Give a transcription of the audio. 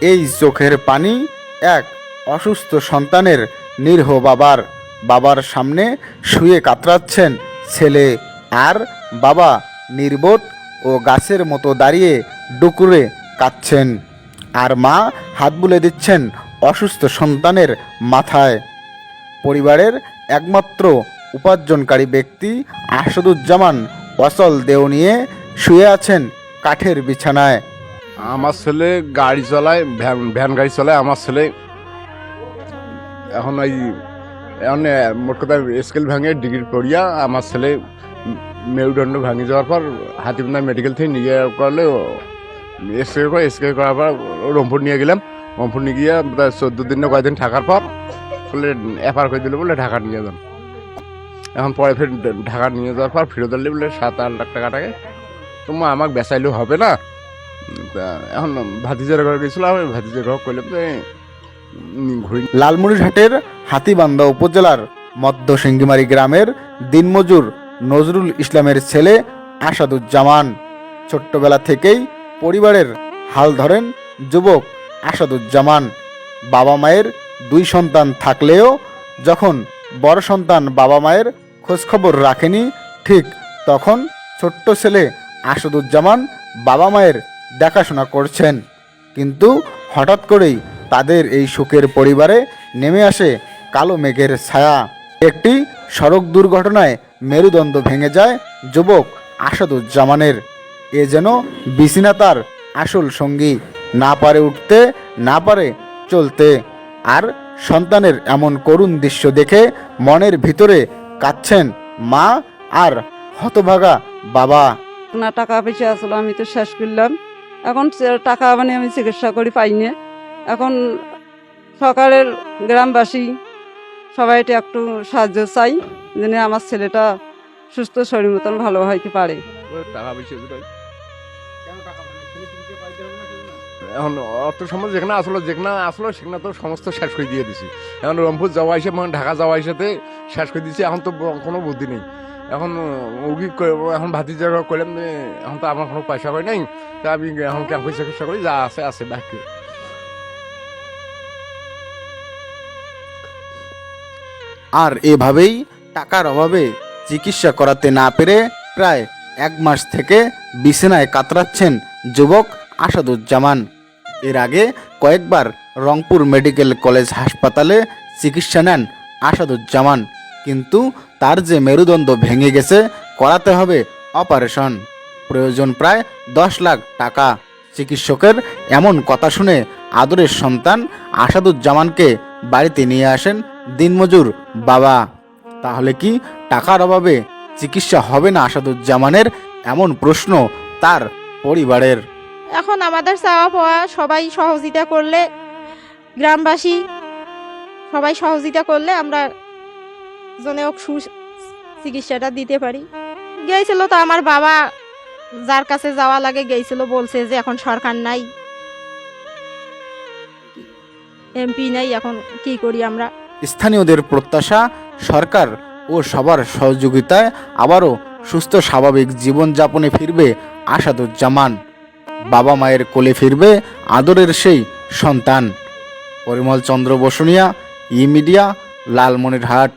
এই চোখের পানি এক অসুস্থ সন্তানের নির্হ বাবার। বাবার সামনে শুয়ে কাতরাচ্ছেন ছেলে আর বাবা নির্বোধ ও গাছের মতো দাঁড়িয়ে ডুকুরে কাঁদছেন। আর মা হাত বুলে দিচ্ছেন অসুস্থ সন্তানের মাথায়। পরিবারের একমাত্র উপার্জনকারী ব্যক্তি আসাদুজ্জামান অচল দেও নিয়ে শুয়ে আছেন কাঠের বিছানায়। আমার ছেলে গাড়ি চালায়, ভ্যান ভ্যান গাড়ি চালায়, আমার ছেলে এখন ওই, এখন মোট কথা স্কেল ভাঙে ডিগ্রি পড়িয়া আমার ছেলে মেরুদণ্ড ভাঙে যাওয়ার পর হাতিগুনা মেডিকেল থেকে নিয়ে করলে এক্সরে করে এক্সরে করার পর রংপুর নিয়ে গেলাম। রংপুর নিয়ে গিয়ে চোদ্দ দিন কয়েকদিন থাকার পর বলে এফআর করে দিল বলে ঢাকা নিয়ে যান। এখন পরে ফের ঢাকা নিয়ে যাওয়ার পর ফেরত আনলে বলে সাত আট লাখ টাকা টাকা। তোমার আমাকে বেচাইলেও হবে না। এখন ভাতিজার ঘর গেছিলাম আমি ভাতিজার ঘর করলাম যে ঘুরে। হাতিবান্ধা উপজেলার মধ্য সিঙ্গিমারি গ্রামের দিনমজুর নজরুল ইসলামের ছেলে আসাদুজ্জামান। ছোট্টবেলা থেকেই পরিবারের হাল ধরেন যুবক আসাদুজ্জামান। বাবা মায়ের দুই সন্তান থাকলেও যখন বড় সন্তান বাবা মায়ের খোঁজখবর রাখেনি, ঠিক তখন ছোট্ট ছেলে আসাদুজ্জামান বাবা মায়ের দেখাশোনা করছেন। কিন্তু হঠাৎ করেই তাদের এই সুখের পরিবারে নেমে আসে কালো মেঘের ছায়া। একটি সড়ক দুর্ঘটনায় মেরুদণ্ড ভেঙে যায় যুবক আসাদুজ্জামানের। এ যেন বিছিনা তার আসল সঙ্গী। না পারে উঠতে, না পারে চলতে। আর সন্তানের এমন করুণ দৃশ্য দেখে মনের ভিতরে কাঁদছেন মা আর হতভাগা বাবা। টাকা পয়সা আসলো আমি তো শেষ করলাম। এখন টাকা মানে আমি চিকিৎসা করি পাইনি। এখন সকালের গ্রামবাসী সবাইটা একটু সাহায্য চাই যেন আমার ছেলেটা সুস্থ শরীর মতন ভালো হইতে পারে। টাকা বেশি এখন অর্থ সমাজ যেখানে আসলো যেখানে আসলো সেখানে তো সমস্ত শেষ করে দিয়ে দিছি। এখন রংপুর যাওয়া হিসেবে মানে ঢাকা যাওয়া হিসাবে শেষ করে দিয়েছি এখন তো কোনো বুদ্ধি নেই। এখন উগি এখন ভাতিজা করলাম যে এখন তো আমার কোনো পয়সা হয় নাই, তা আমি এখন ক্যাম্পে চিকিৎসা করি যা, আছে আছে বাকি আর এভাবেই টাকার অভাবে চিকিৎসা করাতে না পেরে প্রায় এক মাস থেকে বিছানায় কাতরাচ্ছেন যুবক আসাদুজ্জামান। এর আগে কয়েকবার রংপুর মেডিকেল কলেজ হাসপাতালে চিকিৎসা নেন আসাদুজ্জামান। কিন্তু তার যে মেরুদণ্ড ভেঙে গেছে, করাতে হবে অপারেশন। প্রয়োজন প্রায় দশ লাখ টাকা। চিকিৎসকের এমন কথা শুনে আদরের সন্তান আসাদুজ্জামানকে বাড়িতে নিয়ে আসেন দিনমজুর বাবা। তাহলে কি টাকার অভাবে চিকিৎসা হবে না আসাদুজ্জামানের? এমন প্রশ্ন তার পরিবারের। এখন আমাদের চাওয়া পাওয়া সবাই সহযোগিতা করলে, গ্রামবাসী সবাই সহযোগিতা করলে আমরা জনে হোক চিকিৎসাটা দিতে পারি। গিয়েছিল তো আমার বাবা, যার কাছে যাওয়া লাগে গিয়েছিল বলছে যে এখন সরকার নাই। এমপি নাই, এখন কি করি আমরা? স্থানীয়দের প্রত্যাশা, সরকার ও সবার সহযোগিতায় আবারও সুস্থ, স্বাভাবিক জীবনযাপনে ফিরবে আসাদুজ্জামান। বাবা মায়ের কোলে ফিরবে আদরের সেই সন্তান। Parimal Chandra Basunia e media Lalmonirhat.